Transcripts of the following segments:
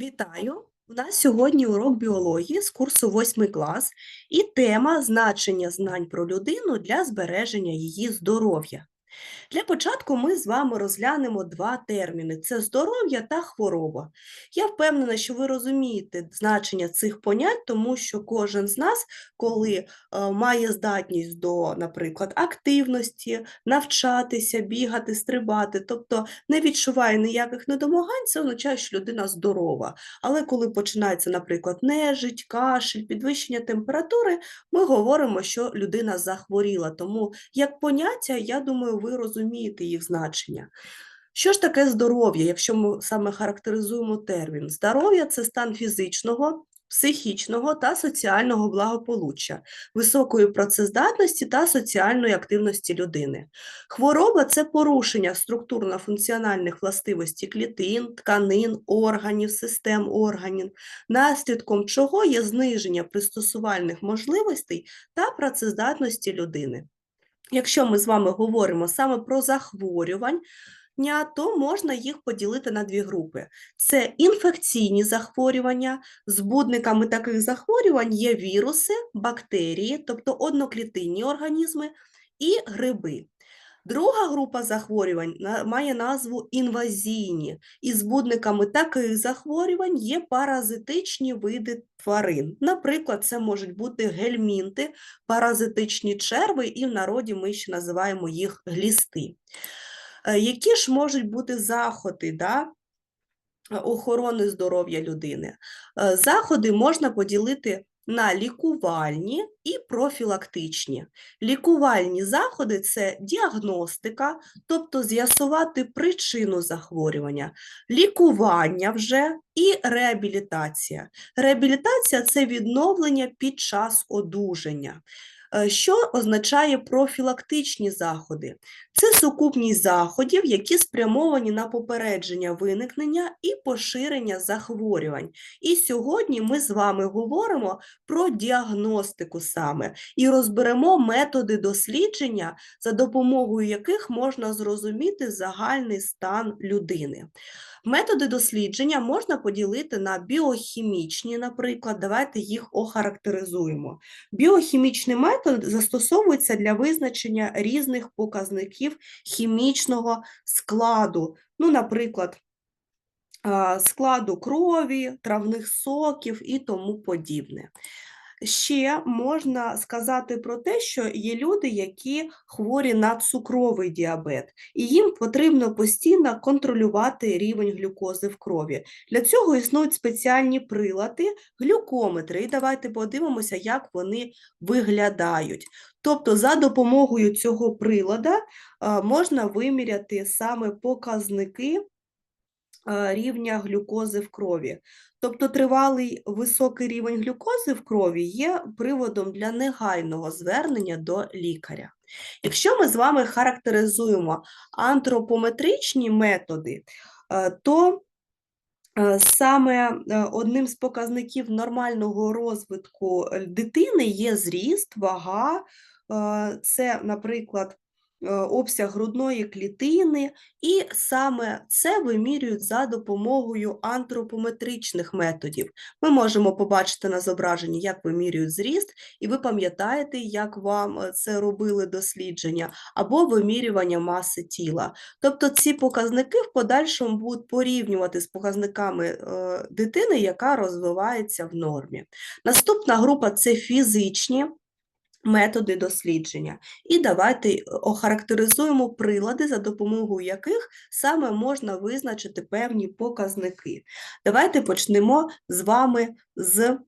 Вітаю! У нас сьогодні урок біології з курсу 8 клас і тема значення знань про людину для збереження її здоров'я. Для початку ми з вами розглянемо два терміни: це здоров'я та хвороба. Я впевнена, що ви розумієте значення цих понять, тому що кожен з нас, коли е, має здатність до, наприклад, активності, навчатися, бігати, стрибати, тобто не відчуває ніяких недомагань, це означає, що людина здорова. Але коли починається, наприклад, нежить, кашель, підвищення температури, ми говоримо, що людина захворіла. Тому як поняття, я думаю, ви розумієте їх значення. Що ж таке здоров'я, якщо ми саме характеризуємо термін? Здоров'я це стан фізичного, психічного та соціального благополуччя, високої працездатності та соціальної активності людини. Хвороба це порушення структурно-функціональних властивостей клітин, тканин, органів, систем органів, наслідком чого є зниження пристосувальних можливостей та працездатності людини. Якщо ми з вами говоримо саме про захворювання, то можна їх поділити на дві групи: це інфекційні захворювання. Збудниками таких захворювань є віруси, бактерії, тобто одноклітинні організми, і гриби. Друга група захворювань має назву інвазійні, і збудниками таких захворювань є паразитичні види тварин. Наприклад, це можуть бути гельмінти, паразитичні черви, і в народі ми ще називаємо їх глісти. Е, які ж можуть бути заходи да, охорони здоров'я людини? Е, заходи можна поділити на лікувальні і профілактичні. Лікувальні заходи це діагностика, тобто з'ясувати причину захворювання, лікування вже і реабілітація. Реабілітація це відновлення під час одужання. Е, що означає профілактичні заходи? Це сукупність заходів, які спрямовані на попередження виникнення і поширення захворювань. І сьогодні ми з вами говоримо про діагностику саме і розберемо методи дослідження, за допомогою яких можна зрозуміти загальний стан людини. Методи дослідження можна поділити на біохімічні, наприклад, давайте їх охарактеризуємо. Біохімічний метод застосовується для визначення різних показників хімічного складу, ну, наприклад, складу крові, травних соків і тому подібне. Ще можна сказати про те, що є люди, які хворі на цукровий діабет, і їм потрібно постійно контролювати рівень глюкози в крові. Для цього існують спеціальні прилади, глюкометри. І давайте подивимося, як вони виглядають. Тобто, за допомогою цього прилада можна виміряти саме показники рівня глюкози в крові. Тобто тривалий високий рівень глюкози в крові є приводом для негайного звернення до лікаря. Якщо ми з вами характеризуємо антропометричні методи, е, то е, саме е, одним з показників нормального розвитку дитини є зріст, вага, це, наприклад, Е, обсяг грудної клітини, і саме це вимірюють за допомогою антропометричних методів. Ми можемо побачити на зображенні, як вимірюють зріст, і ви пам'ятаєте, як вам е, це робили дослідження, або вимірювання маси тіла. Тобто ці показники в подальшому будуть порівнювати з показниками е, дитини, яка розвивається в нормі. Наступна група це фізичні методи дослідження. І давайте е, охарактеризуємо прилади, за допомогою яких саме можна визначити певні показники. Давайте почнемо з вами з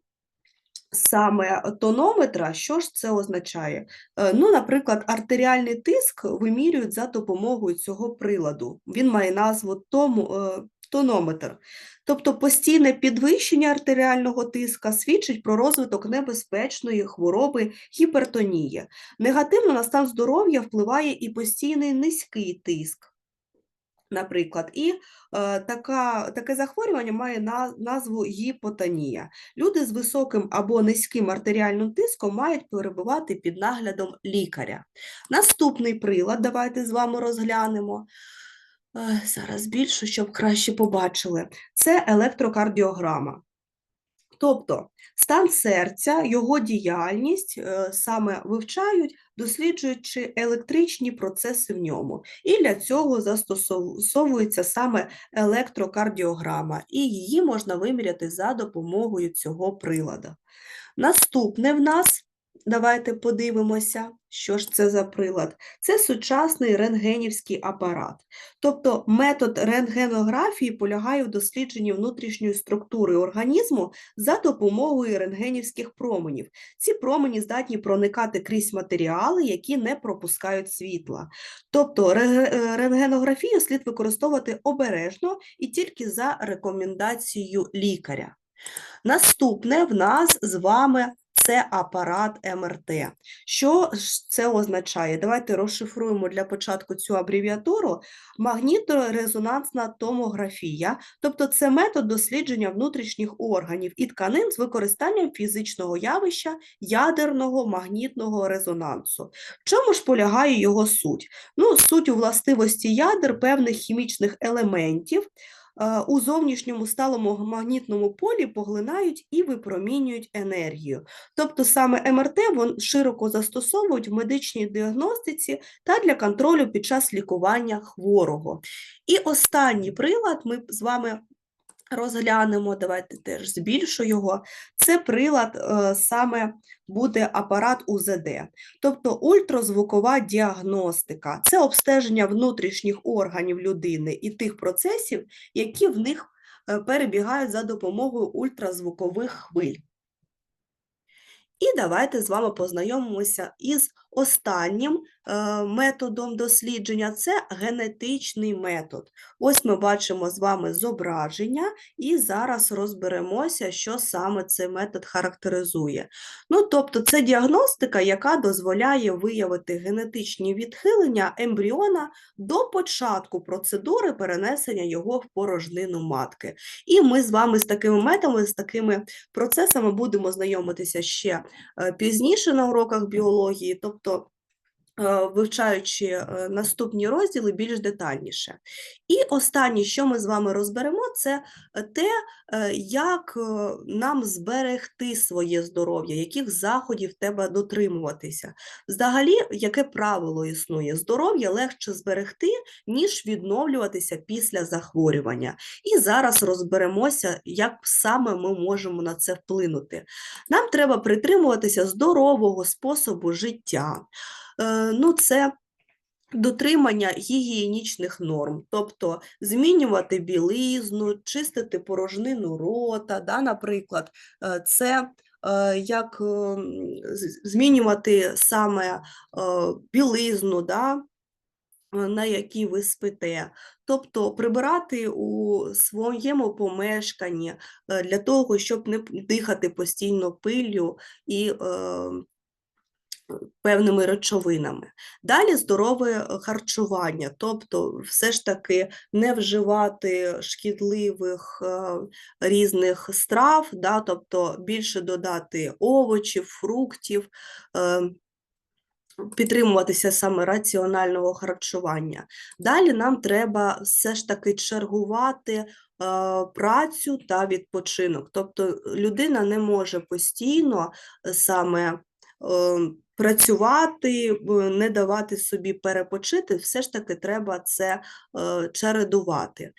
саме тонометра. Що ж це означає? Е, ну, Наприклад, артеріальний тиск вимірюють за допомогою цього приладу. Він має назву тому, е, тонометр. Тобто постійне підвищення артеріального тиска свідчить про розвиток небезпечної хвороби гіпертонії. Негативно на стан здоров'я впливає і постійний низький тиск. Наприклад, і е, така, таке захворювання має на, назву гіпотонія. Люди з високим або низьким артеріальним тиском мають перебувати під наглядом лікаря. Наступний прилад, давайте з вами розглянемо. Зараз більше, щоб краще побачили. Це електрокардіограма. Тобто стан серця, його діяльність е, саме вивчають, досліджуючи електричні процеси в ньому. І для цього застосовується саме електрокардіограма, і її можна виміряти за допомогою цього прилада. Наступне в нас, давайте подивимося, що ж це за прилад. Це сучасний рентгенівський апарат. Тобто метод рентгенографії полягає в дослідженні внутрішньої структури організму за допомогою рентгенівських променів. Ці промені здатні проникати крізь матеріали, які не пропускають світла. Тобто ре- рентгенографію слід використовувати обережно і тільки за рекомендацією лікаря. Наступне в нас з вами це апарат МРТ. Що це означає? Давайте розшифруємо для початку цю абревіатуру. Магніторезонансна томографія, тобто це метод дослідження внутрішніх органів і тканин з використанням фізичного явища ядерного магнітного резонансу. В чому ж полягає його суть? Ну, суть у властивості ядер певних хімічних елементів у зовнішньому сталому магнітному полі поглинають і випромінюють енергію. Тобто саме МРТ вон широко застосовують в медичній діагностиці та для контролю під час лікування хворого. І останній прилад ми з вами розглянемо, давайте теж збільшу його. Це прилад е, саме буде апарат УЗД, тобто ультразвукова діагностика. Це обстеження внутрішніх органів людини і тих процесів, які в них е, перебігають за допомогою ультразвукових хвиль. І давайте з вами познайомимося із останнім методом дослідження це генетичний метод. Ось ми бачимо з вами зображення, і зараз розберемося, що саме цей метод характеризує. Ну, тобто, це діагностика, яка дозволяє виявити генетичні відхилення ембріона до початку процедури перенесення його в порожнину матки. І ми з вами з такими методами, з такими процесами будемо знайомитися ще е, пізніше на уроках біології. тобто е, Вивчаючи е, наступні розділи більш детальніше. І останнє, що ми з вами розберемо, це те, е, як е, нам зберегти своє здоров'я, яких заходів треба дотримуватися. Взагалі, яке правило існує? Здоров'я легше зберегти, ніж відновлюватися після захворювання. І зараз розберемося, як саме ми можемо на це вплинути. Нам треба притримуватися здорового способу життя. Е, Ну, це Дотримання гігієнічних норм, тобто змінювати білизну, чистити порожнину рота, да, наприклад, е, це е, як змінювати саме білизну, да, на якій ви спите, тобто прибирати у своєму помешканні для того, щоб не дихати постійно пиллю і певними речовинами. Далі здорове е, харчування, тобто все ж таки не вживати шкідливих е, різних страв, да, тобто більше додати овочів, фруктів. е, Підтримуватися саме раціонального харчування. Далі нам треба все ж таки чергувати е, працю та відпочинок. Тобто людина не може постійно саме е, працювати, не давати собі перепочити, все ж таки треба це е, чередувати.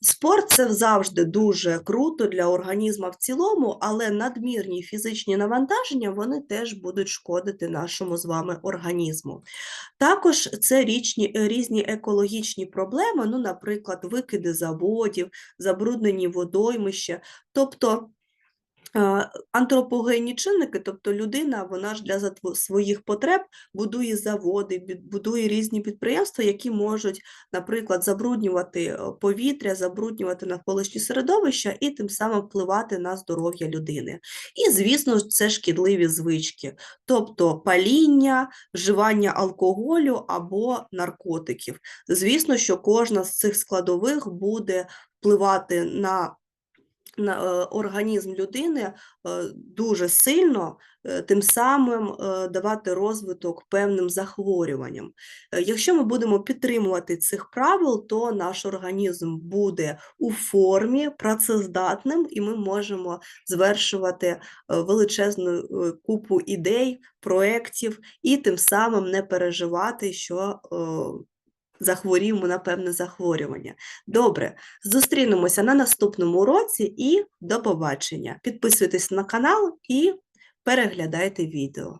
Спорт це завжди дуже круто для організму в цілому, але надмірні фізичні навантаження вони теж будуть шкодити нашому з вами організму. Також це річні, е, різні екологічні проблеми, ну, наприклад, викиди заводів, забруднені водоймища. Тобто Антропогенні чинники, тобто людина, вона ж для своїх потреб будує заводи, будує різні підприємства, які можуть, наприклад, забруднювати е, повітря, забруднювати навколишнє середовище і тим самим впливати на здоров'я людини. І, звісно це шкідливі звички, тобто паління, вживання алкоголю або наркотиків. Звісно, що кожна з цих складових буде впливати на е, організм людини е, дуже сильно, е, тим самим е, давати розвиток певним захворюванням. Е, Якщо ми будемо підтримувати цих правил, то наш організм буде у формі, працездатним, і ми можемо звершувати е, величезну е, купу ідей, проєктів і тим самим не переживати, що захворіємо на певне захворювання. Добре, зустрінемося на наступному уроці і до побачення. Підписуйтесь на канал і переглядайте відео.